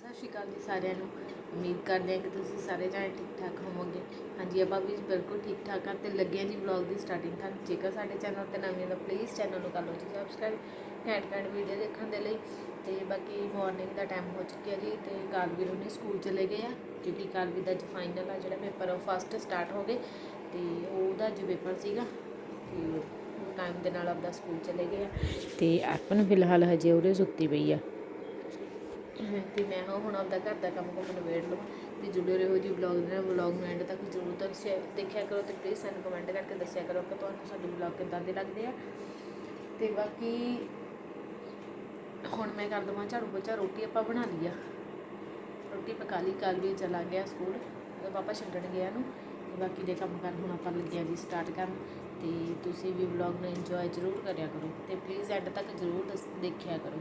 ਸਤਿ ਸ਼੍ਰੀ ਅਕਾਲ ਜੀ ਸਾਰਿਆਂ ਨੂੰ। ਉਮੀਦ ਕਰਦੇ ਹਾਂ ਕਿ ਤੁਸੀਂ ਸਾਰੇ ਜਾਣੇ ਠੀਕ ਠਾਕ ਹੋਵੋਗੇ। ਹਾਂਜੀ, ਆਪਾਂ ਵੀ ਬਿਲਕੁਲ ਠੀਕ ਠਾਕ ਆ ਤੇ ਲੱਗੇ ਹਾਂ ਜੀ ਵਲੌਗ ਦੀ ਸਟਾਰਟਿੰਗ ਕਰਨ ਜੇਕਰ ਸਾਡੇ ਚੈਨਲ ਤੇ ਨਵੇਂ ਹੋ ਪਲੀਜ਼ ਚੈਨਲ ਨੂੰ ਕਰ ਲਓ ਜੀ ਸਬਸਕ੍ਰਾਈਬ ਘੈਂਟ ਘੈਂਟ ਵੀਡੀਓ ਦੇਖਣ ਦੇ ਲਈ। ਤੇ ਬਾਕੀ ਮਾਰਨਿੰਗ ਦਾ ਟਾਈਮ ਹੋ ਚੁੱਕਿਆ ਜੀ ਤੇ ਕਾਲਵੀਰ ਉਹਨੇ ਸਕੂਲ ਚਲੇ ਗਏ ਆ, ਕਿਉਂਕਿ ਕਾਲਵੀਰ ਦਾ ਅੱਜ ਫਾਈਨਲ ਆ, ਜਿਹੜਾ ਪੇਪਰ ਉਹ ਫਸਟ ਸਟਾਰਟ ਹੋ ਗਏ। ਤੇ ਉਹਦਾ ਜੋ ਪੇਪਰ ਸੀਗਾ ਤੇ ਟਾਈਮ ਦੇ ਨਾਲ ਆਪਦਾ ਸਕੂਲ ਚਲੇ ਗਏ ਆ। ਤੇ ਅਰਪਨ ਫਿਲਹਾਲ ਹਜੇ ਉਹਦੇ ਸੁੱਤੀ ਪਈ ਆ। ਤੇ ਮੈਂ ਹਾਂ ਹੁਣ ਆਪਦਾ ਘਰ ਦਾ ਕੰਮ ਕੰਮ ਨਿਬੇੜ ਲਵਾਂ ਤੇ ਜੁੜੇ ਰਹੋ ਜੀ ਵਲੌਗ ਦੇ ਨਾਲ। ਵਲੌਗ ਨੂੰ ਐਂਡ ਤੱਕ ਜ਼ਰੂਰ ਤੱਕ ਦੇਖਿਆ ਕਰੋ ਤੇ ਪਲੀਜ਼ ਸਾਨੂੰ ਕਮੈਂਟ ਕਰਕੇ ਦੱਸਿਆ ਕਰੋ ਕਿ ਤੁਹਾਨੂੰ ਸਾਡੇ ਵਲੌਗ ਕਿੱਦਾਂ ਦੇ ਲੱਗਦੇ ਆ। ਤੇ ਬਾਕੀ ਹੁਣ ਮੈਂ ਕਰ ਦਵਾਂ ਝਾੜੂ ਬੱਚਾ ਰੋਟੀ ਆਪਾਂ ਬਣਾ ਲਈ ਆ। ਰੋਟੀ ਪਕਾ ਲਈ ਕੱਲ ਵੀ ਚਲਾ ਗਿਆ ਸਕੂਲ। ਪਾਪਾ ਛੱਡਣ ਗਿਆ ਨੂੰ ਤੇ ਬਾਕੀ ਦੇ ਕੰਮ ਕਰ ਹੁਣ ਆਪਾਂ ਲੱਗਿਆ ਜੀ ਸਟਾਰਟ ਕਰਨ। ਤੇ ਤੁਸੀਂ ਵੀ ਵਲੌਗ ਨੂੰ ਇੰਜੋਏ ਜ਼ਰੂਰ ਕਰਿਆ ਕਰੋ। ਤੇ ਪਲੀਜ਼ ਐਂਡ ਤੱਕ ਜ਼ਰੂਰ ਦੱਸ- ਦੇਖਿਆ ਕਰੋ।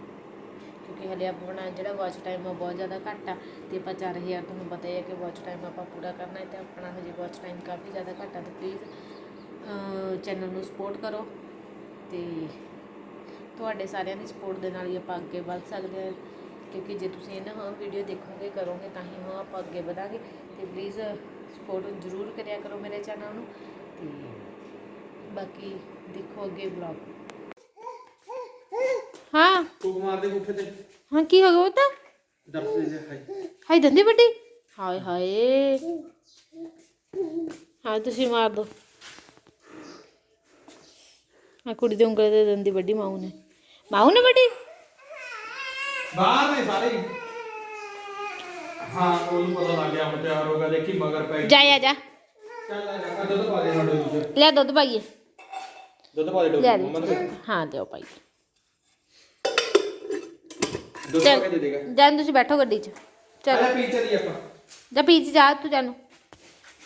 ਕਿਉਂਕਿ ਹਲੇ ਆਪਣਾ ਜਿਹੜਾ ਵਾਚ ਟਾਈਮ ਆ ਬਹੁਤ ਜ਼ਿਆਦਾ ਘੱਟ ਆ ਤੇ ਆਪਾਂ 4000 ਤੁਹਾਨੂੰ ਪਤਾ ਹੀ ਹੈ ਕਿ ਵਾਚ ਟਾਈਮ ਆਪਾਂ ਪੂਰਾ ਕਰਨਾ ਹੈ ਤੇ ਆਪਣਾ ਹਜੇ ਵਾਚ ਟਾਈਮ ਕਾਫੀ ਜ਼ਿਆਦਾ ਘੱਟ ਆ ਤੇ ਪਲੀਜ਼ ਚੈਨਲ ਨੂੰ ਸਪੋਰਟ ਕਰੋ ਤੇ ਤੁਹਾਡੇ ਸਾਰਿਆਂ ਦੀ ਸਪੋਰਟ ਦੇ ਨਾਲ ਹੀ ਆਪਾਂ ਅੱਗੇ ਵੱਧ ਸਕਦੇ ਹਾਂ ਕਿਉਂਕਿ ਜੇ ਤੁਸੀਂ ਇਹਨਾਂ ਹਾਂ ਵੀਡੀਓ ਦੇਖੋਗੇ, ਕਰੋਗੇ ਤਾਂ ਹੀ ਹਾਂ ਆਪਾਂ ਅੱਗੇ ਵਧਾਂਗੇ ਤੇ ਪਲੀਜ਼ ਸਪੋਰਟ ਜ਼ਰੂਰ ਕਰਿਆ ਕਰੋ ਮੇਰੇ ਚੈਨਲ ਨੂੰ ਤੇ ਬਾਕੀ ਦੇਖੋ ਅੱਗੇ ਵਲੌਗ हाँ। तू मार दे उठे ते हाँ की हो गयो ता दर्द से खाई खाई धंधे बटी? हाय हाय। हाँ तू सी मार दो। मैं कुड़ी दे उंगल दे धंधे बटी माऊ ने। माऊ ने बटी बाहर में सारे। हाँ ओनु पता लग गया मुझे और होगा देखी मगर पे जा आ जा। ले दो दो पाइए हाँ दो पाइए। 200 ਰੁਪਏ ਦੇ ਦੇਗਾ ਜੈਨ ਤੁਸੀਂ ਬੈਠੋ ਗੱਡੀ 'ਚ ਚਲ ਪਹਿਲਾਂ ਪੀਜ਼ਾ ਦੀ ਆਪਾਂ ਜਾ ਪੀਜ਼ਾ ਜਾ ਤੂੰ ਜਾਨੂੰ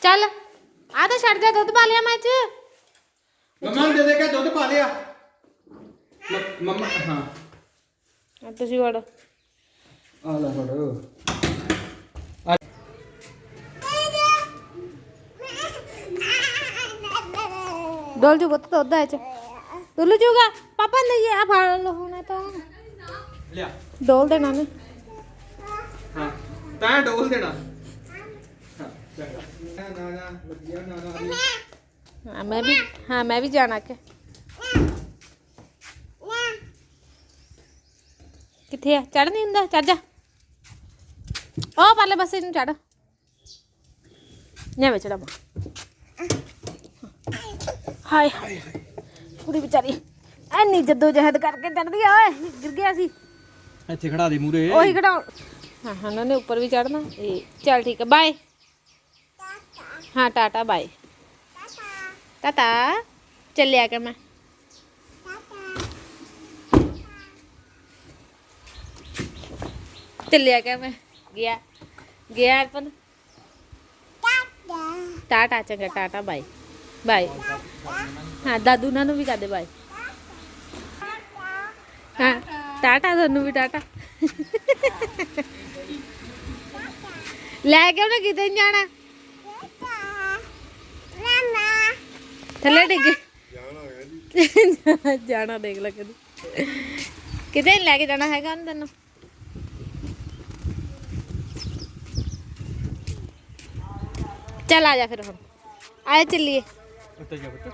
ਚੱਲ ਆ ਤਾਂ ਛੱਡ ਜਾ ਦੁੱਧ ਪਾ ਲਿਆ ਮੈਂ 'ਚ ਮੰਮਾ ਨੂੰ ਦੇ ਦੇ ਕੇ ਦੁੱਧ ਪਾ ਲਿਆ ਮ- ਮੰਮਾ ਹਾਂ ਆ ਤੁਸੀਂ ਵੜ ਆ ਲੈ ਫੜੋ ਡੋਲ ਜੂ ਬਤ ਦੁੱਧ ਆ ਇਹ 'ਚ ਡੁੱਲ ਜੂਗਾ ਪਾਪਾ ਨੇ ਇਹ ਆ ਫੜ ਲਓ ਹੁਣ ਇਹ ਤਾਂ ਲਿਆ। ਡੋਲ ਦੇਣਾ ਨੇ ਹਾਂ ਤਾਂ ਡੋਲ ਦੇਣਾ। ਹਾਂ ਚੰਗਾ। ਨਾ ਨਾ ਨਾ ਵਧੀਆ ਨਾ ਨਾ ਵੀ। ਹਾਂ ਮੈਂ ਵੀ ਹਾਂ ਮੈਂ ਵੀ ਜਾਣਾ ਕਿ। ਕਿੱਥੇ ਆ? ਚੜ ਨਹੀਂ ਹੁੰਦਾ? ਚੜ ਜਾ। ਉਹ ਪਰਲੇ ਪਾਸੇ ਨੂੰ ਚੜ ਨੇ ਚੜਾ ਮਾ ਹਾਏ ਹਾਏ ਕੁੜੀ ਵਿਚਾਰੀ ਐਨੀ ਜੱਦੋ ਜਹਿਦ ਕਰਕੇ ਚੜਦੀ ਆ ਓਏ। ਗਿਰ ਗਿਆ ਸੀ। ਇੱਥੇ ਖੜਾ ਦੇ ਮੂਰੇ। ਉਹੀ ਘਟਾਉ ਹਾਂ ਹਾਂ, ਉਹਨਾਂ ਨੇ ਉੱਪਰ ਵੀ ਚੜਨਾ ਇਹ, ਚੱਲ ਠੀਕ ਹੈ ਬਾਏ ਹਾਂ, ਟਾਟਾ ਬਾਏ ਟਾਟਾ। ਚੱਲਿਆ ਕਰ ਮੈਂ। ਚੱਲਿਆ ਕਰ ਮੈਂ। ਗਿਆ। ਗਿਆ ਅਰਪਨ। ਟਾਟਾ, ਚੰਗਾ, ਟਾਟਾ ਬਾਏ ਬਾਏ ਹਾਂ, ਦਾਦੂ ਨਾਲ ਨੂੰ ਵੀ ਕਹਦੇ ਬਾਏ ਹਾਂ। ਟਾਟਾ ਤੁਹਾਨੂੰ ਵੀ ਟਾਟਾ ਲੈ ਕੇ ਉਹਨੇ ਕਿਤੇ ਨੀ ਜਾਣਾ? ਥੱਲੇ ਡਿੱਗ। ਜਾਣਾ ਦੇਖ ਲੈ ਕਦੀ ਕਿਤੇ ਨੀ ਲੈ ਕੇ ਜਾਣਾ ਹੈਗਾ ਉਹਨੇ ਤੈਨੂੰ। ਚੱਲ ਆ ਜਾ ਫਿਰ ਹੁਣ। ਆਏ ਚੱਲੀਏ। ਉੱਤੇ ਜਾ ਪੁੱਤ।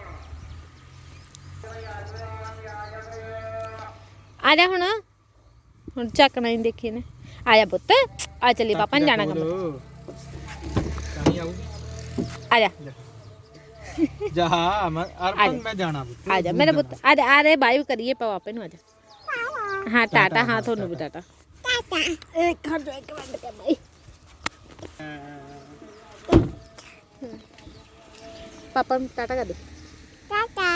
ਆ ਜਾ ਹੁਣ। ਹੁਣ ਚੱਕਣਾ ਹੀ ਦੇਖੀ ਨੇ ਆ ਜਾ ਪੁੱਤ ਆ ਚੱਲੀ ਪਾਪਾ ਨੇ ਜਾਣਾ ਕੰਮ। ਕਹੀਂ ਆਉ ਆ ਜਾ। ਜਾ ਮੈਂ ਆ ਅਰਪਨ ਜਾ। ਮੈਂ ਜਾਣਾ ਪੁੱਤ। ਆ ਜਾ ਮੇਰੇ ਪੁੱਤ ਆ ਜਾ ਆ ਰੇ ਬਾਈ ਕਰੀਏ ਪਾ ਆਪੇ ਨੂੰ ਆ ਜਾ। ਹਾਂ ਟਾਟਾ ਹਾਂ ਤੁਹਾਨੂੰ ਵੀ ਟਾਟਾ। ਟਾਟਾ। ਇੱਕ ਹਰ ਜੋ ਇੱਕ ਮਿੰਟ ਕਰ ਬਾਈ। ਪਾਪਾ ਨੂੰ ਟਾਟਾ ਕਰ ਦੇ। ਟਾਟਾ।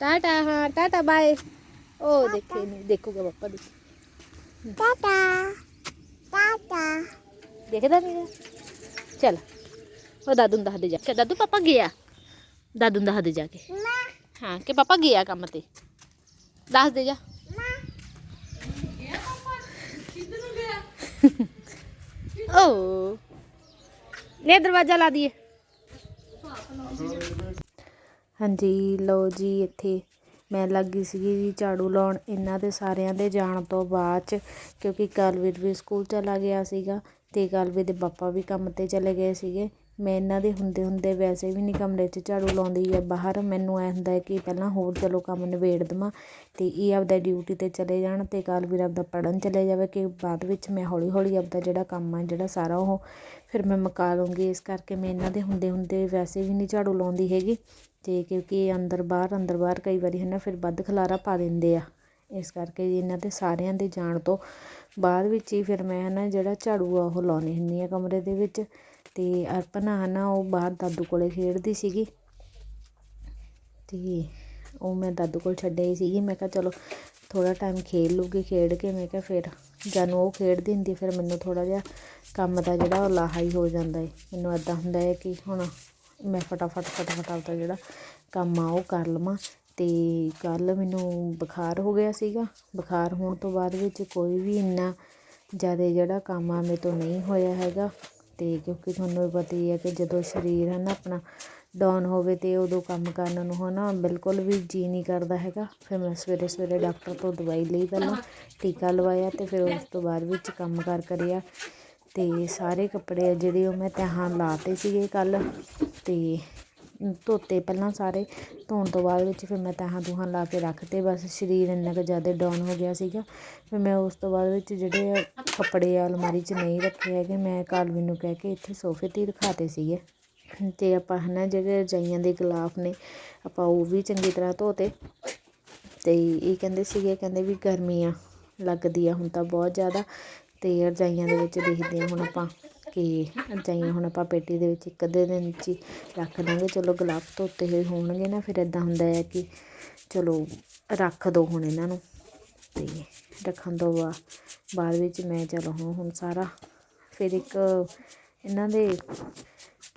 ਟਾਟਾ ਹਾਂ ਟਾਟਾ ਬਾਏ। ਉਹ ਦੇਖੇ ਨਹੀਂ ਦੇਖੂਗਾ ਪਾਪਾ ਦੀ ਟਾਟਾ ਟਾਟਾ ਦੇਖਦਾ ਨਹੀਂ ਚਲ ਉਹ ਦਾਦੂ ਨੂੰ ਦੱਸ ਦੇ ਜਾ ਕੇ। ਦਾਦੂ ਪਾਪਾ ਗਿਆ। ਦਾਦੂ ਨੂੰ ਦੱਸ ਦੇ ਜਾ ਕੇ। ਹਾਂ ਕਿ ਪਾਪਾ ਗਿਆ ਕੰਮ ਤੇ। ਦੱਸ ਦੇ ਜਾ। ਓ। ਲੈ ਦਰਵਾਜ਼ਾ ਲਾ ਦਈਏ। ਹਾਂਜੀ ਲਓ ਜੀ ਇੱਥੇ ਮੈਂ ਲੱਗੀ ਸੀਗੀ ਜੀ ਝਾੜੂ ਲਾਉਣ ਇਹਨਾਂ ਦੇ ਸਾਰਿਆਂ ਦੇ ਜਾਣ ਤੋਂ ਬਾਅਦ ਚ, ਕਿਉਂਕਿ ਕਾਲਵੀਰ ਵੀ ਸਕੂਲ ਚਲਾ ਗਿਆ ਸੀਗਾ ਅਤੇ ਕਾਲਵੀਰ ਦੇ ਪਾਪਾ ਵੀ ਕੰਮ ਤੇ ਚਲੇ ਗਏ ਸੀਗੇ। ਮੈਂ ਇਹਨਾਂ ਦੇ ਹੁੰਦੇ ਹੁੰਦੇ ਵੈਸੇ ਵੀ ਨਹੀਂ ਕਮਰੇ 'ਚ ਝਾੜੂ ਲਾਉਂਦੀ ਹੈ ਬਾਹਰ, ਮੈਨੂੰ ਐ ਹੁੰਦਾ ਹੈ ਕਿ ਪਹਿਲਾਂ ਹੋਰ ਚਲੋ ਕੰਮ ਨਿਬੇੜ ਦੇਵਾਂ ਅਤੇ ਇਹ ਆਪਦਾ ਡਿਊਟੀ ਤੇ ਚਲੇ ਜਾਣ ਅਤੇ ਕਾਲਵੀਰ ਆਪਦਾ ਪੜ੍ਹਨ ਚਲੇ ਜਾਵੇ ਕਿ ਬਾਅਦ ਵਿੱਚ ਮੈਂ ਹੌਲੀ ਹੌਲੀ ਆਪਦਾ ਜਿਹੜਾ ਕੰਮ ਆ, ਜਿਹੜਾ ਸਾਰਾ ਉਹ ਫਿਰ ਮੈਂ ਮੁਕਾ ਲੂੰਗੀ ਇਸ ਕਰਕੇ ਮੈਂ ਇਹਨਾਂ ਦੇ ਹੁੰਦੇ ਹੁੰਦੇ ਵੈਸੇ ਵੀ ਨਹੀਂ ਝਾੜੂ ਲਾਉਂਦੀ ਹੈਗੀ। ਤੇ ਕਿਉਂਕਿ ਅੰਦਰ ਬਾਹਰ ਅੰਦਰ ਬਾਹਰ ਕਈ ਵਾਰੀ ਹੈ ਨਾ ਫਿਰ ਵੱਧ ਖਲਾਰਾ ਪਾ ਦਿੰਦੇ ਆ। ਇਸ ਕਰਕੇ ਇਹਨਾਂ ਦੇ ਸਾਰਿਆਂ ਦੇ ਜਾਣ ਤੋਂ ਬਾਅਦ ਵਿੱਚ ਹੀ ਫਿਰ ਮੈਂ ਨਾ ਜਿਹੜਾ ਝਾੜੂ ਆ ਉਹ ਲਾਉਣੀ ਹੁੰਦੀ ਹਾਂ ਕਮਰੇ ਦੇ ਵਿੱਚ। ਅਤੇ ਅਰਪਨਾ ਹੈ ਨਾ ਉਹ ਬਾਹਰ ਦਾਦੂ ਕੋਲੇ ਖੇਡਦੀ ਸੀਗੀ। ਅਤੇ ਉਹ ਮੈਂ ਦਾਦੂ ਕੋਲ ਛੱਡਿਆ ਹੀ ਸੀਗੀ। ਮੈਂ ਕਿਹਾ ਚਲੋ ਥੋੜ੍ਹਾ ਟਾਈਮ ਖੇਡ ਲੂਗੀ ਖੇਡ ਕੇ ਮੈਂ ਕਿਹਾ ਫਿਰ ਜਦੋਂ ਉਹ ਖੇਡਦੀ ਹੁੰਦੀ ਫਿਰ ਮੈਨੂੰ ਥੋੜ੍ਹਾ ਜਿਹਾ ਕੰਮ ਦਾ ਜਿਹੜਾ ਉਹ ਲਾਹਾ ਹੀ ਹੋ ਜਾਂਦਾ ਹੈ ਮੈਨੂੰ ਇਦਾਂ ਹੁੰਦਾ ਹੈ ਕਿ ਹੁਣ ਮੈਂ ਫਟਾਫਟ ਫਟਾਫਟ ਆਪਦਾ ਜਿਹੜਾ ਕੰਮ ਆ, ਉਹ ਕਰ ਲਵਾਂ। ਅਤੇ ਕੱਲ੍ਹ ਮੈਨੂੰ ਬੁਖਾਰ ਹੋ ਗਿਆ ਸੀਗਾ। ਬੁਖਾਰ ਹੋਣ ਤੋਂ ਬਾਅਦ ਵਿੱਚ ਕੋਈ ਵੀ ਇੰਨਾ ਜ਼ਿਆਦਾ ਜਿਹੜਾ ਕੰਮ ਆ, ਮੇਰੇ ਤੋਂ ਨਹੀਂ ਹੋਇਆ ਹੈਗਾ। ਅਤੇ ਕਿਉਂਕਿ ਤੁਹਾਨੂੰ ਪਤਾ ਹੀ ਹੈ ਕਿ ਜਦੋਂ ਸਰੀਰ ਹੈ ਨਾ ਆਪਣਾ ਡਾਊਨ ਹੋਵੇ ਤੇ ਉਦੋਂ ਕੰਮ ਕਰਨ ਨੂੰ ਹੈ ਨਾ ਬਿਲਕੁਲ ਵੀ ਜੀਅ ਨਹੀਂ ਕਰਦਾ ਹੈਗਾ। ਫਿਰ ਮੈਂ ਸਵੇਰੇ ਸਵੇਰੇ ਡਾਕਟਰ ਤੋਂ ਦਵਾਈ ਲਈ ਪਹਿਲਾਂ, ਟੀਕਾ ਲਵਾਇਆ ਅਤੇ ਫਿਰ ਉਸ ਤੋਂ ਬਾਅਦ ਵਿੱਚ ਕੰਮ ਕਾਰ ਕਰਿਆ। ਅਤੇ ਸਾਰੇ ਕੱਪੜੇ ਆ ਜਿਹੜੇ ਉਹ ਮੈਂ ਤਹਾਂ ਲਾਤੇ ਸੀਗੇ ਕੱਲ੍ਹ ਅਤੇ ਧੋਤੇ ਪਹਿਲਾਂ ਸਾਰੇ, ਧੋਣ ਤੋਂ ਬਾਅਦ ਵਿੱਚ ਫਿਰ ਮੈਂ ਤਹਾਂ ਤੂਹਾਂ ਲਾ ਕੇ ਰੱਖ ਤੇ ਬਸ ਸਰੀਰ ਇੰਨਾ ਕੁ ਜ਼ਿਆਦਾ ਡਾਊਨ ਹੋ ਗਿਆ ਸੀਗਾ। ਫਿਰ ਮੈਂ ਉਸ ਤੋਂ ਬਾਅਦ ਵਿੱਚ ਜਿਹੜੇ ਕੱਪੜੇ ਆ ਅਲਮਾਰੀ 'ਚ ਨਹੀਂ ਰੱਖੇ ਹੈਗੇ, ਮੈਂ ਕਾਲਵੀ ਨੂੰ ਕਹਿ ਕੇ ਇੱਥੇ ਸੋਫੇ 'ਤੇ ਹੀ ਰਖਾਤੇ ਸੀਗੇ। ਅਤੇ ਆਪਾਂ ਹੈ ਨਾ ਜਿਹੜੇ ਰਜਾਈਆਂ ਦੇ ਗਲਾਫ ਨੇ, ਆਪਾਂ ਉਹ ਵੀ ਚੰਗੀ ਤਰ੍ਹਾਂ ਧੋਤੇ। ਅਤੇ ਇਹ ਕਹਿੰਦੇ ਸੀਗੇ, ਕਹਿੰਦੇ ਵੀ ਗਰਮੀ ਆ ਲੱਗਦੀ ਆ ਹੁਣ ਤਾਂ ਬਹੁਤ ਜ਼ਿਆਦਾ। ਅਤੇ ਰਜਾਈਆਂ ਦੇ ਵਿੱਚ ਦੇਖਦੇ ਹਾਂ ਹੁਣ ਆਪਾਂ ਕਿ ਰਜਾਈਆਂ ਹੁਣ ਆਪਾਂ ਪੇਟੀ ਦੇ ਵਿੱਚ ਇੱਕ ਅੱਧੇ ਦਿਨ 'ਚ ਹੀ ਰੱਖ ਦਾਂਗੇ। ਚਲੋ ਗੁਲਾਬ ਧੋਤੇ ਹੋਏ ਹੋਣਗੇ ਨਾ, ਫਿਰ ਇੱਦਾਂ ਹੁੰਦਾ ਹੈ ਕਿ ਚਲੋ ਰੱਖ ਦੋ ਹੁਣ ਇਹਨਾਂ ਨੂੰ ਅਤੇ ਰੱਖਣ ਤੋਂ ਬਾ- ਬਾਅਦ ਵਿੱਚ ਮੈਂ ਚਲੋ ਹੁਣ ਹੁਣ ਸਾਰਾ ਫਿਰ ਇੱਕ ਇਹਨਾਂ ਦੇ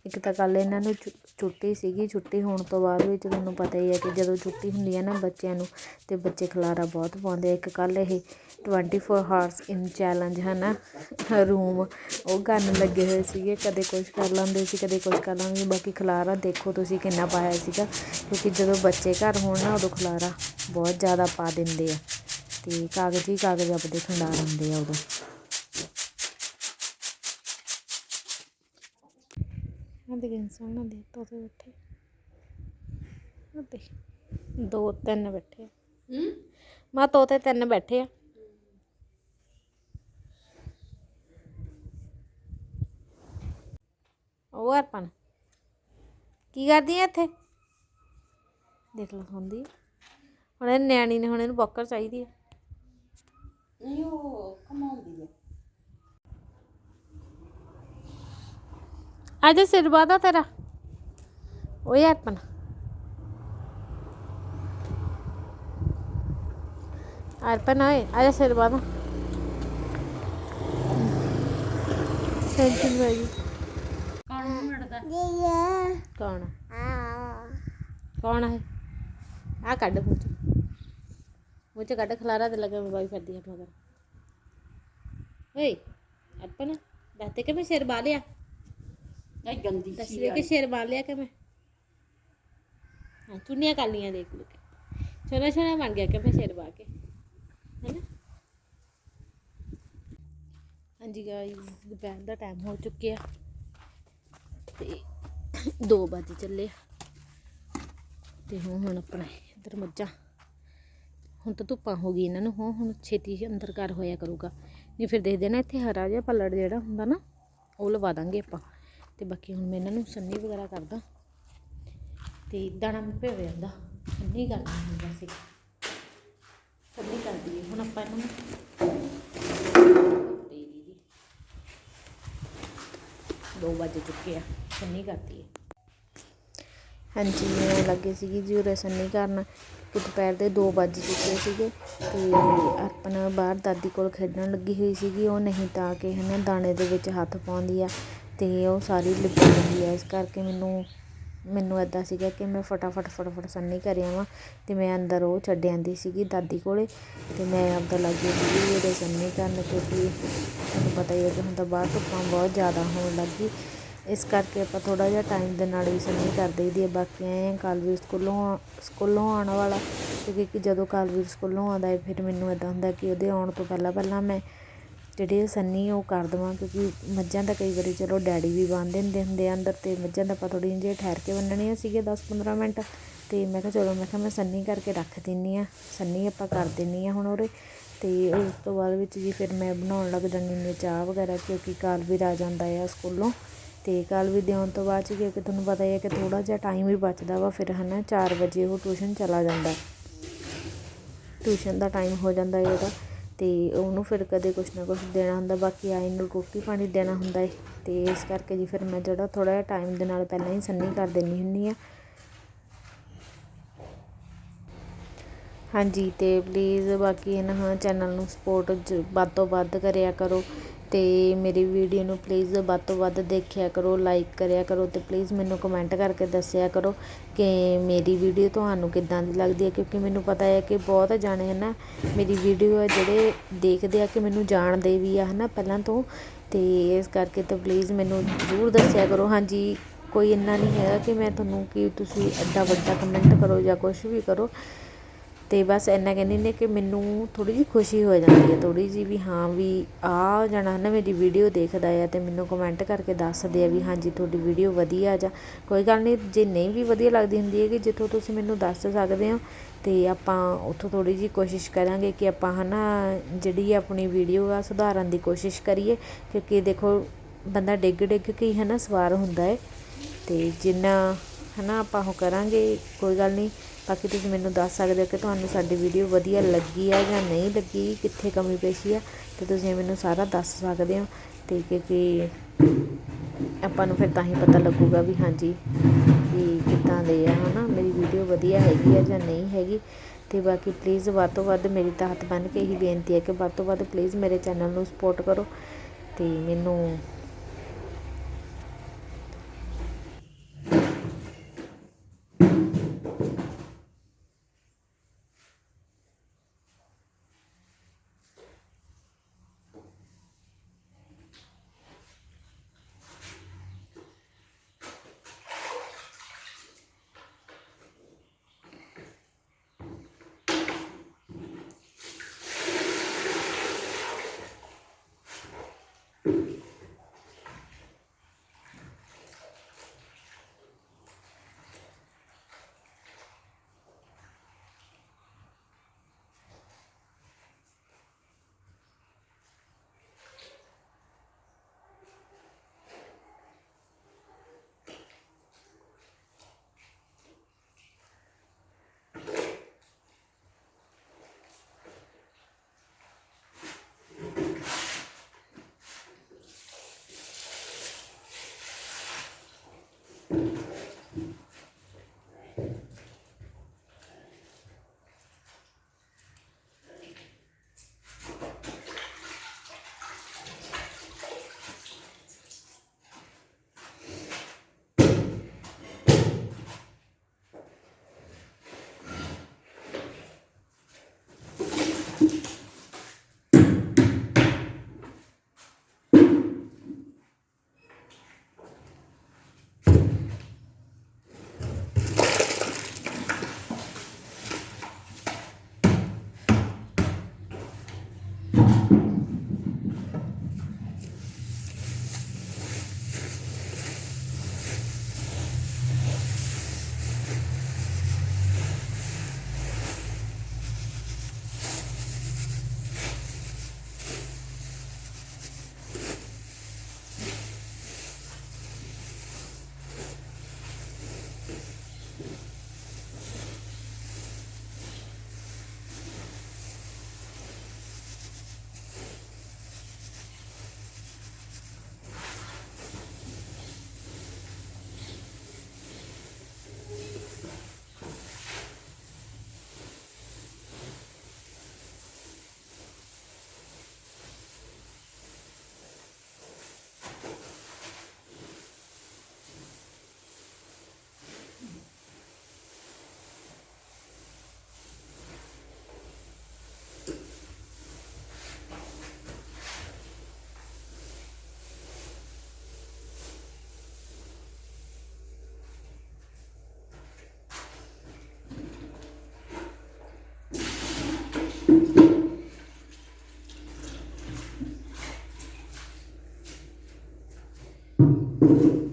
ਇੱਕ ਤਾਂ ਕੱਲ ਇਹਨਾਂ ਨੂੰ ਛੁ- ਛੁੱਟੀ ਸੀਗੀ, ਛੁੱਟੀ ਹੋਣ ਤੋਂ ਬਾਅਦ ਵਿੱਚ ਤੁਹਾਨੂੰ ਪਤਾ ਹੀ ਹੈ ਕਿ ਜਦੋਂ ਛੁੱਟੀ ਹੁੰਦੀ ਹੈ ਨਾ ਬੱਚਿਆਂ ਨੂੰ ਤੇ ਬੱਚੇ ਖਲਾਰਾ ਬਹੁਤ ਪਾਉਂਦੇ ਆ। ਇੱਕ ਕੱਲ੍ਹ ਇਹ 24 ਹਾਰਸ ਇਨ ਚੈਲੰਜ ਹੈ ਨਾ ਰੂਮ ਉਹ ਕਰਨ ਲੱਗੇ ਹੋਏ ਸੀਗੇ। ਕਦੇ ਕੁਛ ਕਰ ਲੈਂਦੇ ਸੀ, ਕਦੇ ਕੁਛ ਕਰ ਲੈਂਦੇ ਬਾਕੀ ਖਲਾਰਾ ਦੇਖੋ ਤੁਸੀਂ ਕਿੰਨਾ ਪਾਇਆ ਸੀਗਾ, ਕਿਉਂਕਿ ਜਦੋਂ ਬੱਚੇ ਘਰ ਹੋਣ ਨਾ ਉਦੋਂ ਖਲਾਰਾ ਬਹੁਤ ਜ਼ਿਆਦਾ ਪਾ ਦਿੰਦੇ ਆ। ਅਤੇ ਕਾਗਜ਼ ਹੀ ਕਾਗਜ਼ ਆਪਦੇ ਖੰਡਾ ਦਿੰਦੇ ਆ ਉਦੋਂ। ਆ ਦੇ ਇਨਸਾਨਾਂ ਦੇ ਤੋਤੇ ਬੈਠੇ। ਆ ਦੇ ਦੋ ਤਿੰਨ ਬੈਠੇ ਆ। ਹੂੰ? ਮਾ ਤੋਤੇ ਤਿੰਨ ਬੈਠੇ ਆ। ਉਹ ਅਰਪਣ ਕੀ ਕਰਦੀ ਐ ਇੱਥੇ? ਦੇਖ ਲਓ ਹੁੰਦੀ ਹੁਣ ਇਹ ਨਿਆਣੀ ਨੇ ਹੁਣ ਇਹਨੂੰ ਬੋਕਰ ਚਾਹੀਦੀ ਹੈ ਨਹੀਂ ਉਹ ਕਮਾਉਂਦੀ ਹੈ ਅੱਜ ਸਿਰ ਬਾਦਾ ਤੇਰਾ। ਓਏ ਅਰਪਣ ਅਰਪਣ ਓਏ ਅੱਜ ਸਿਰ ਬਾਦਾ ਪੈ ਗਈ ਕੌਣ ਮੜਦਾ ਕੌਣ ਕੌਣ ਹੈ ਆ ਕੱਢ ਮੂੰਹ ਚ। ਮੂੰਹ ਚ ਕੱਢ ਖਲਾਰਾ ਤੇ ਲੱਗਾ ਮੋਬਾਈਲ ਫਿਰਦੀ ਹੈ ਮਗਰ। ਓਏ ਅਰਪਣ ਦੱਸਦੇ ਕਿ ਮੈਂ ਸਿਰ ਬਾ ਲਿਆ? ਇਹ ਗੰਦੀ ਦੱਸ ਸੀ ਦੇ ਕਿ ਸਿਰ ਬਾ ਲਿਆ ਕਿ ਮੈਂ? ਹਾਂ ਚੁੰਨੀਆਂ ਕਰ ਲੀਆਂ ਦੇਖ ਲੋ ਛੋਣਾ ਛੋਣਾ ਬਣ ਗਿਆ ਕਿ ਮੈਂ ਸਿਰ ਬਾ ਕੇ ਹੈਨਾ ਹਾਂਜੀ ਗਾਇਸ ਦੁਪਹਿਰ ਦਾ ਟਾਈਮ ਹੋ ਚੁੱਕਿਆ। ਤੇ 2 ਵਜੇ ਚੱਲੇ ਆ। ਤੇ ਹੁਣ ਹੁਣ ਆਪਣਾ ਇੱਧਰ ਮੱਝਾਂ। ਹੁਣ ਤਾਂ ਧੁੱਪਾਂ ਹੋ ਗਈ ਇਹਨਾਂ ਨੂੰ। ਹੁਣ ਹੁਣ ਛੇਤੀ ਅੰਦਰ ਘਰ ਹੋਇਆ ਕਰੂਗਾ। ਨਹੀਂ ਫਿਰ ਦੇਖਦੇ ਨਾ ਇੱਥੇ ਹਰਾ ਜਿਹਾ ਪੱਲੜ ਜਿਹੜਾ ਹੁੰਦਾ ਨਾ ਉਹ ਲਵਾ ਦਾਂਗੇ ਆਪਾਂ। ਤੇ ਬਾਕੀ ਹੁਣ ਮੈਂ ਇਹਨਾਂ ਨੂੰ ਸੰਨੀ ਵਗੈਰਾ ਕਰਦਾ ਤੇ ਦਾਣਾ ਮੈਂ ਭੇਵੇ ਜਾਂਦਾ ਸੰਨੀ ਕਰਨਾ ਹੁੰਦਾ ਸੀ ਸੰਨੀ ਕਰਦੀ ਹੈ ਹੁਣ ਆਪਾਂ ਇਹਨਾਂ ਨੂੰ ਦੇ ਦੀ ਦੋ ਵਜੇ ਚੁੱਕੇ ਆ। ਸੰਨੀ ਕਰਦੀ ਹੈ ਹਾਂਜੀ, ਮੈਂ ਲੱਗੇ ਸੀਗੀ ਜੀ ਉਰੇ ਸੰਨੀ ਕਰਨ। ਕਿ ਦੁਪਹਿਰ ਦੇ 2 ਵੱਜ ਚੁੱਕੇ ਸੀਗੇ ਤੇ ਆਪਣਾ ਬਾਹਰ ਦਾਦੀ ਕੋਲ ਖੇਡਣ ਲੱਗੀ ਹੋਈ ਸੀਗੀ। ਉਹ ਨਹੀਂ ਤਾਂ ਕਿ ਹਨਾ ਦਾਣੇ ਦੇ ਵਿੱਚ ਹੱਥ ਪਾਉਂਦੀ ਆ। ਅਤੇ ਉਹ ਸਾਰੀ ਲਿਪਟ ਜਾਂਦੀ ਹੈ ਇਸ ਕਰਕੇ ਮੈਨੂੰ ਮੈਨੂੰ ਇੱਦਾਂ ਸੀਗਾ ਕਿ ਮੈਂ ਫਟਾਫਟ ਫਟਾਫਟ ਸੰਨੀ ਕਰ ਆਵਾਂ ਅਤੇ ਮੈਂ ਅੰਦਰ ਉਹ ਛੱਡ ਆਂਦੀ ਸੀਗੀ ਦਾਦੀ ਕੋਲ ਅਤੇ ਮੈਂ ਆਪਦਾ ਲੱਗੀ ਸੀਗੀ ਉਹਦੇ ਸੰਨੀ ਕਰਨ ਕਿਉਂਕਿ ਤੁਹਾਨੂੰ ਪਤਾ ਹੀ ਹੈ ਕਿ ਹੁਣ ਤਾਂ ਬਾਹਰ ਧੁੱਪਾਂ ਬਹੁਤ ਜ਼ਿਆਦਾ ਹੋਣ ਲੱਗ ਗਈ। ਇਸ ਕਰਕੇ ਆਪਾਂ ਥੋੜ੍ਹਾ ਜਿਹਾ ਟਾਈਮ ਦੇ ਨਾਲ ਵੀ ਸੰਨੀ ਕਰ ਦਈਦੀ ਹੈ ਬਾਕੀ ਐ ਕਾਲਵੀਰ ਸਕੂਲੋਂ ਸਕੂਲੋਂ ਆਉਣ ਵਾਲਾ ਕਿਉਂਕਿ ਕਿ ਜਦੋਂ ਕਾਲਵੀਰ ਸਕੂਲੋਂ ਆਉਂਦਾ ਹੈ ਫਿਰ ਮੈਨੂੰ ਇੱਦਾਂ ਹੁੰਦਾ ਕਿ ਉਹਦੇ ਆਉਣ ਤੋਂ ਪਹਿਲਾਂ ਪਹਿਲਾਂ ਮੈਂ ਜਿਹੜੇ ਸੰਨੀ ਉਹ ਕਰ ਦੇਵਾਂ, ਕਿਉਂਕਿ ਮੱਝਾਂ ਦਾ ਕਈ ਵਾਰੀ ਚਲੋ ਡੈਡੀ ਵੀ ਬੰਨ ਦਿੰਦੇ ਹੁੰਦੇ ਆ ਅੰਦਰ ਅਤੇ ਮੱਝਾਂ ਦਾ ਆਪਾਂ ਥੋੜ੍ਹੀਆਂ ਜਿਹੀਆਂ ਠਹਿਰ ਕੇ ਬੰਨਣੀਆਂ ਸੀਗੇ 10-15 ਮਿੰਟ। ਅਤੇ ਮੈਂ ਕਿਹਾ ਚਲੋ, ਮੈਂ ਕਿਹਾ ਮੈਂ ਸੰਨੀ ਕਰਕੇ ਰੱਖ ਦਿੰਦੀ ਹਾਂ ਸੰਨੀ ਆਪਾਂ ਕਰ ਦਿੰਦੀ ਹਾਂ ਹੁਣ ਉਰੇ। ਅਤੇ ਉਸ ਤੋਂ ਬਾਅਦ ਵਿੱਚ ਜੀ ਫਿਰ ਮੈਂ ਬਣਾਉਣ ਲੱਗ ਜਾਂਦੀ ਹੁੰਦੀ ਚਾਹ ਵਗੈਰਾ, ਕਿਉਂਕਿ ਕਾਲਵੀਰ ਆ ਜਾਂਦਾ ਆ ਸਕੂਲੋਂ। ਅਤੇ ਕਾਲਵੀਰ ਦੇ ਆਉਣ ਤੋਂ ਬਾਅਦ 'ਚ ਕਿਉਂਕਿ ਤੁਹਾਨੂੰ ਪਤਾ ਹੀ ਹੈ ਕਿ ਥੋੜ੍ਹਾ ਜਿਹਾ ਟਾਈਮ ਹੀ ਬਚਦਾ ਵਾ, ਫਿਰ ਹੈ ਨਾ 4 ਵਜੇ ਉਹ ਟਿਊਸ਼ਨ ਚਲਾ ਜਾਂਦਾ। ਟਿਊਸ਼ਨ ਦਾ ਟਾਈਮ ਹੋ ਜਾਂਦਾ ਹੈ ਉਹਦਾ ਅਤੇ ਉਹਨੂੰ ਫਿਰ ਕਦੇ ਕੁਛ ਨਾ ਕੁਛ ਦੇਣਾ ਹੁੰਦਾ, ਬਾਕੀ ਆਏ ਨੂੰ ਰੋਟੀ ਪਾਣੀ ਦੇਣਾ ਹੁੰਦਾ ਹੈ ਅਤੇ ਇਸ ਕਰਕੇ ਜੀ ਫਿਰ ਮੈਂ ਜਿਹੜਾ ਥੋੜ੍ਹਾ ਜਿਹਾ ਟਾਈਮ ਦੇ ਨਾਲ ਪਹਿਲਾਂ ਹੀ ਸੰਨੀ ਕਰ ਦਿੰਦੀ ਹੁੰਦੀ ਹਾਂ। ਹਾਂਜੀ ਅਤੇ ਪਲੀਜ਼ ਬਾਕੀ ਇਹਨਾਂ ਚੈਨਲ ਨੂੰ ਸਪੋਰਟ ਵੱਧ ਤੋਂ ਵੱਧ ਕਰਿਆ ਕਰੋ। ਅਤੇ ਮੇਰੀ ਵੀਡੀਓ ਨੂੰ ਪਲੀਜ਼ ਵੱਧ ਤੋਂ ਵੱਧ ਦੇਖਿਆ ਕਰੋ ਲਾਈਕ ਕਰਿਆ ਕਰੋ ਅਤੇ ਪਲੀਜ਼ ਮੈਨੂੰ ਕਮੈਂਟ ਕਰਕੇ ਦੱਸਿਆ ਕਰੋ ਕਿ ਮੇਰੀ ਵੀਡੀਓ ਤੁਹਾਨੂੰ ਕਿੱਦਾਂ ਦੀ ਲੱਗਦੀ ਹੈ, ਕਿਉਂਕਿ ਮੈਨੂੰ ਪਤਾ ਹੈ ਕਿ ਬਹੁਤ ਜਾਣੇ ਨਾ ਮੇਰੀ ਵੀਡੀਓ ਹੈ ਜਿਹੜੇ ਦੇਖਦੇ ਆ ਕਿ ਮੈਨੂੰ ਜਾਣਦੇ ਵੀ ਆ ਹਨਾ ਪਹਿਲਾਂ ਤੋਂ ਤੇ ਇਸ ਕਰਕੇ ਤਾਂ ਪਲੀਜ਼ ਮੈਨੂੰ ਜ਼ਰੂਰ ਦੱਸਿਆ ਕਰੋ। ਹਾਂਜੀ, ਕੋਈ ਇੰਨਾ ਨਹੀਂ ਹੈਗਾ ਕਿ ਮੈਂ ਤੁਹਾਨੂੰ ਕਿ ਤੁਸੀਂ ਐਡਾ ਵੱਡਾ ਕਮੈਂਟ ਕਰੋ ਜਾਂ ਕੁਝ ਵੀ ਕਰੋ। ਅਤੇ ਬਸ ਇੰਨਾ ਕਹਿੰਦੀ ਨੇ ਕਿ ਮੈਨੂੰ ਥੋੜ੍ਹੀ ਜਿਹੀ ਖੁਸ਼ੀ ਹੋ ਜਾਂਦੀ ਹੈ ਥੋੜ੍ਹੀ ਜਿਹੀ ਵੀ ਹਾਂ ਵੀ ਆ ਜਣਾ ਨਾ ਮੇਰੀ ਵੀਡੀਓ ਦੇਖਦਾ ਆ ਅਤੇ ਮੈਨੂੰ ਕਮੈਂਟ ਕਰਕੇ ਦੱਸਦੇ ਆ ਵੀ ਹਾਂਜੀ ਤੁਹਾਡੀ ਵੀਡੀਓ ਵਧੀਆ ਜਾਂ ਕੋਈ ਗੱਲ ਨਹੀਂ, ਜੇ ਨਹੀਂ ਵੀ ਵਧੀਆ ਲੱਗਦੀ ਹੁੰਦੀ ਹੈ ਕਿ ਜਿੱਥੋਂ ਤੁਸੀਂ ਮੈਨੂੰ ਦੱਸ ਸਕਦੇ ਹੋ ਤੇ ਆਪਾਂ ਉੱਥੋਂ ਥੋੜ੍ਹੀ ਜਿਹੀ ਕੋਸ਼ਿਸ਼ ਕਰਾਂਗੇ ਕਿ ਆਪਾਂ ਹੈ ਨਾ ਜਿਹੜੀ ਆਪਣੀ ਵੀਡੀਓ ਆ ਸੁਧਾਰਨ ਦੀ ਕੋਸ਼ਿਸ਼ ਕਰੀਏ, ਕਿਉਂਕਿ ਦੇਖੋ ਬੰਦਾ ਡਿੱਗ ਡਿੱਗ ਕੇ ਹੀ ਹੈ ਨਾ ਸਵਾਰ ਹੁੰਦਾ ਹੈ ਅਤੇ ਜਿੰਨਾ ਹੈ ਨਾ ਆਪਾਂ ਉਹ ਕਰਾਂਗੇ, ਕੋਈ ਗੱਲ ਨਹੀਂ। ਬਾਕੀ ਤੁਸੀਂ ਮੈਨੂੰ ਦੱਸ ਸਕਦੇ ਹੋ ਕਿ ਤੁਹਾਨੂੰ ਸਾਡੀ ਵੀਡੀਓ ਵਧੀਆ ਲੱਗੀ ਆ ਜਾਂ ਨਹੀਂ ਲੱਗੀ, ਕਿੱਥੇ ਕਮੀ ਪੇਸ਼ੀ ਆ ਤੇ ਤੁਸੀਂ ਮੈਨੂੰ ਸਾਰਾ ਦੱਸ ਸਕਦੇ ਹੋ। ਤੇ ਕਿਉਂਕਿ ਆਪਾਂ ਨੂੰ ਫਿਰ ਤਾਂ ਹੀ ਪਤਾ ਲੱਗੂਗਾ ਵੀ ਹਾਂਜੀ, ਵੀ ਕਿੱਦਾਂ ਦੇ ਆ, ਹਨਾ? ਮੇਰੀ ਵੀਡੀਓ ਵਧੀਆ ਹੈਗੀ ਆ ਜਾਂ ਨਹੀਂ ਹੈਗੀ। ਤੇ ਬਾਕੀ ਪਲੀਜ਼ ਵੱਧ ਤੋਂ ਵੱਧ ਮੇਰੀ ਤਾਂ ਹੱਥ ਬੰਨ ਕੇ ਹੀ ਬੇਨਤੀ ਹੈ ਕਿ ਵੱਧ ਤੋਂ ਵੱਧ ਪਲੀਜ਼ ਮੇਰੇ ਚੈਨਲ ਨੂੰ ਸਪੋਰਟ ਕਰੋ। ਤੇ ਮੈਨੂੰ Thank you.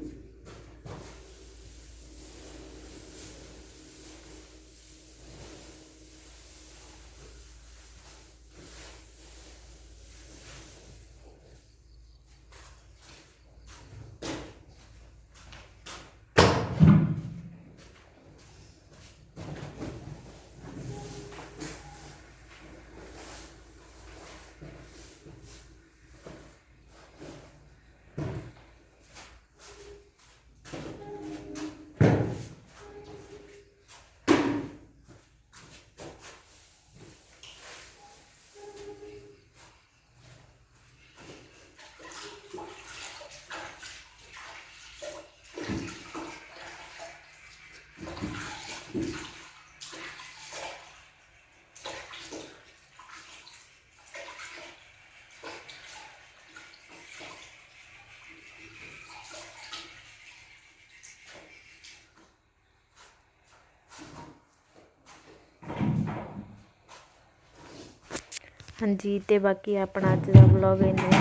ਹਾਂਜੀ ਤੇ ਬਾਕੀ ਆਪਣਾ ਅੱਜ ਦਾ ਵਲੌਗ ਇੰਨਾ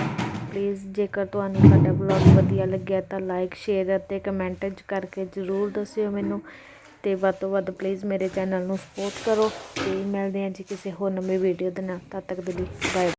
ਪਲੀਜ਼ ਜੇਕਰ ਤੁਹਾਨੂੰ ਸਾਡਾ ਵਲੌਗ ਵਧੀਆ ਲੱਗਿਆ ਤਾਂ ਲਾਈਕ ਸ਼ੇਅਰ ਅਤੇ ਕਮੈਂਟ ਚ ਕਰਕੇ ਜਰੂਰ ਦੱਸਿਓ ਮੈਨੂੰ ਤੇ ਵੱਧ ਤੋਂ ਵੱਧ ਪਲੀਜ਼ ਮੇਰੇ ਚੈਨਲ ਨੂੰ ਸਪੋਰਟ ਕਰੋ ਤੇ ਮਿਲਦੇ ਹਾਂ ਜੀ ਕਿਸੇ ਹੋਰ ਨਵੀਂ ਵੀਡੀਓ ਦੇ ਨਾਲ, ਤਦ ਤੱਕ ਦੇ ਲਈ ਬਾਏ